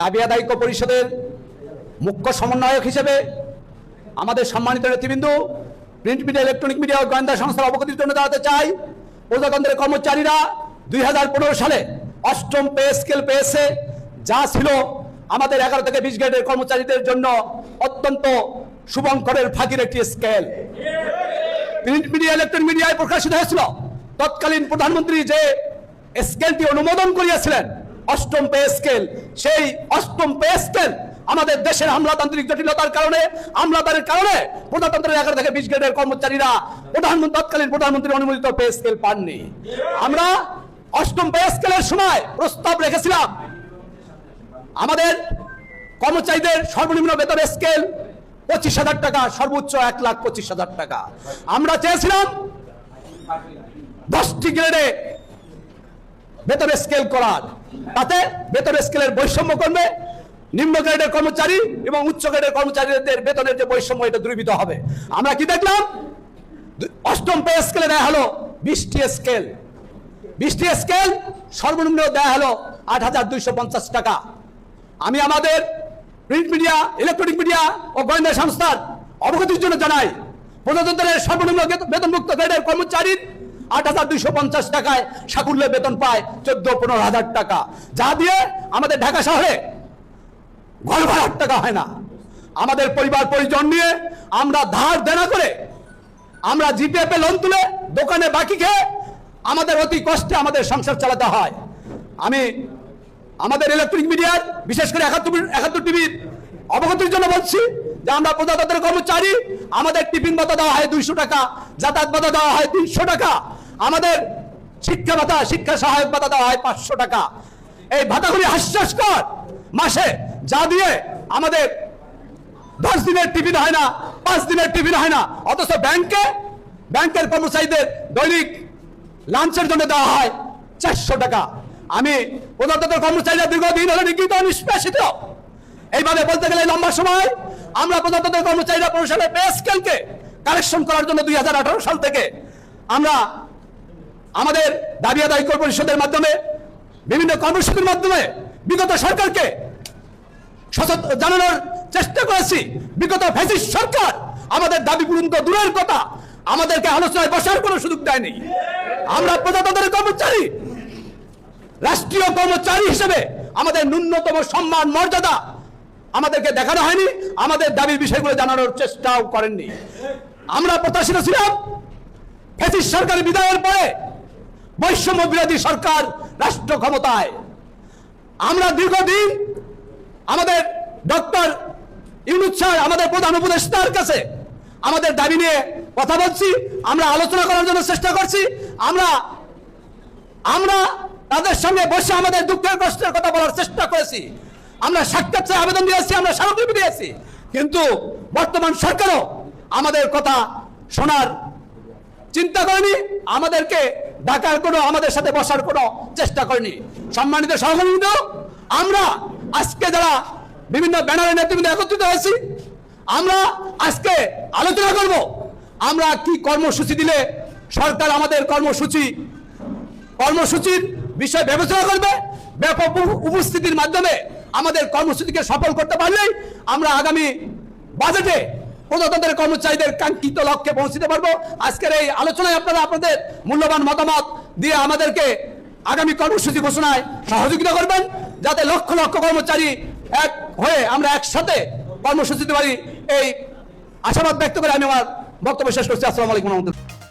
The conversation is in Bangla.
দাবি আদায়িক পরিষদের মুখ্য সমন্বয়ক হিসেবে আমাদের সম্মানিত নেতৃবৃন্দ, প্রিন্ট মিডিয়া, ইলেকট্রনিক মিডিয়া ও গোয়েন্দা সংস্থার অবগতির জন্য দাঁড়াতে চাই, প্রজাতন্ত্রের কর্মচারীরা দুই হাজার পনেরো সালে অষ্টম পে স্কেল পেয়েছে। যা ছিল আমাদের এগারো থেকে বিশ গ্রেডের কর্মচারীদের জন্য অত্যন্ত শুভঙ্করের ফাঁকির একটি স্কেল। প্রিন্ট মিডিয়া, ইলেকট্রনিক মিডিয়ায় প্রকাশিত হয়েছিল। তৎকালীন প্রধানমন্ত্রী যে স্কেলটি অনুমোদন করিয়াছিলেন অষ্টম পে স্কেল সেই অষ্টম পে স্কেল আমাদের দেশের আমলাতান্ত্রিক জটিলতার কারণে, আমলাদারের কারণে প্রজাতন্ত্রের এগারো থেকে বিশ গ্রেডের কর্মচারীরা প্রধানমন্ত্রী, তৎকালীন প্রধানমন্ত্রীর অনুমোদিত পে স্কেল পাননি। আমরা অষ্টম পে স্কেলের সময় প্রস্তাব রেখেছিলাম। আমাদের কর্মচারীদের সর্বনিম্ন বেতন স্কেল পঁচিশ হাজার টাকা, সর্বোচ্চ এক লাখ পঁচিশ হাজার টাকা। আমরা চেয়েছিলাম দশটি গ্রেডে বেতন স্কেল করার। তাতে বেতন স্কেলের বৈষম্য করবে নিম্ন গ্রেডের কর্মচারী এবং উচ্চ গ্রেডের কর্মচারীদের বেতনের যে বৈষম্য, এটা দূরীভূত হবে। আমরা কি দেখলাম? অষ্টম পে স্কেলে দেয়া হলো বিশটি স্কেল। বিশটি স্কেল সর্বনিম্ন দেয়া হলো আট হাজার দুইশো পঞ্চাশ টাকা। আমি আমাদের প্রিন্ট মিডিয়া ইলেকট্রনিক মিডিয়া ও গোয়েন্দা সংস্থার অবগতির জন্য জানাই, প্রজাতন্ত্রের সর্বনিম্ন বেত- বেতনভুক্ত গ্রেডের কর্মচারীর আট হাজার পঞ্চাশ টাকায় সাকুল্যে বেতন পায় চোদ্দ, পনেরো হাজার টাকা। যা দিয়ে আমাদের ঢাকা শহরে ঘর ভাড়ার টাকা হয় না। আমাদের পরিবার পরিজন নিয়ে আমরা ধার দেনা করে আমরা জিপিএফ লোন তুলে দোকানে বাকি খেয়ে আমাদের অতি কষ্টে আমাদের সংসার চালাতে হয়। আমি আমাদের ইলেকট্রনিক মিডিয়ার বিশেষ করে একাত্তর একাত্তর টিভির অবগতির জন্য বলছি যে আমরা প্রজাতন্ত্রের কর্মচারী, আমাদের টিফিন ভাতা দেওয়া হয় দুইশো টাকা, যাতায়াত ভাতা দেওয়া হয় তিনশো টাকা। আমাদের শিক্ষা ভাতা, শিক্ষা সহায়ক ভাতা দেওয়া হয় পাঁচশো টাকা। এই ভাতাগুলি হাস্যস্কর। মাসে যা দিয়ে আমাদের দশ দিনের টিফিন হয় না, পাঁচ দিনের টিফিন হয় না, অথচ ব্যাংকে, ব্যাংকের কর্মচারীদের দৈনিক লাঞ্চের জন্য দেওয়া হয় চারশো টাকা। আমি প্রজাতন্ত্রের কর্মচারীরা দীর্ঘদিন হলে নিগৃহীত নিষ্পেষিত। এইভাবে বলতে গেলে লম্বা সময়, আমরা প্রজাতন্ত্রের কর্মচারীরা প্রশাসনের পে স্কেলকে কালেকশন করার জন্য দুই হাজার আঠারো সাল থেকে আমরা আমাদের দাবি আদায় পরিষদের মাধ্যমে, বিভিন্ন কর্মসূচির মাধ্যমে বিগত সরকারকে জানানোর চেষ্টা করেছি। বিগত ফ্যাসিস্ট সরকার আমাদের দাবি পূরণ তো দূরের কথা, আমাদেরকে আলোচনায় বসার কোনো সুযোগ দেয়নি। আমরা প্রজাতন্ত্রের কর্মচারী, রাষ্ট্রীয় কর্মচারী হিসেবে আমাদের ন্যূনতম সম্মান, মর্যাদা আমাদেরকে দেখানো হয়নি, আমাদের দাবির বিষয়গুলো জানানোর চেষ্টাও করেননি। আমরা প্রত্যাশিত ছিলাম, ফ্যাসিস্ট সরকারের বিদায়ের পরে বৈষম্য বিরোধী সরকার রাষ্ট্র ক্ষমতায়। আমরা দীর্ঘদিন আমাদের ডক্টর ইউনুস স্যার, আমাদের প্রধান উপদেষ্টার কাছে আমাদের দাবি নিয়ে কথা বলছি, আমরা আলোচনা করার জন্য চেষ্টা করছি, আমরা আমরা তাদের সঙ্গে বসে আমাদের দুঃখের কষ্টের কথা বলার চেষ্টা করেছি। আমরা সাক্ষাৎ আবেদন দিয়েছি, আমরা স্মারকলিপি দিয়েছি, কিন্তু বর্তমান সরকারও আমাদের কথা শোনার চিন্তা করেনি। আমাদেরকে ডাকার কোনো, আমাদের সাথে বসার কোনো চেষ্টা করেনি। সম্মানিত সহকর্মীবৃন্দ, আমরা আজকে যারা বিভিন্ন ব্যানারের নেতৃবৃন্দ একত্রিত হয়েছি, আমরা আজকে আলোচনা করব, আমরা কি কর্মসূচি দিলে সরকার আমাদের কর্মসূচি, কর্মসূচির বিষয় বিবেচনা করবে, ব্যাপক উপস্থিতির মাধ্যমে আমাদের কর্মসূচিকে সফল করতে পারলেই আমরা আগামী বাজেটে প্রজাতন্ত্রের কর্মচারীদের কাঙ্ক্ষিত লক্ষ্যে পৌঁছতে পারব। আজকের এই আলোচনায় আপনারা আপনাদের মূল্যবান মতামত দিয়ে আমাদেরকে আগামী কর্মসূচি ঘোষণায় সহযোগিতা করবেন, যাতে লক্ষ লক্ষ কর্মচারী এক হয়ে আমরা একসাথে কর্মসূচি দিতে পারি। এই আশাবাদ ব্যক্ত করে আমি আমার বক্তব্য শেষ করছি। আসসালামু আলাইকুম রহমতুল্লাহ।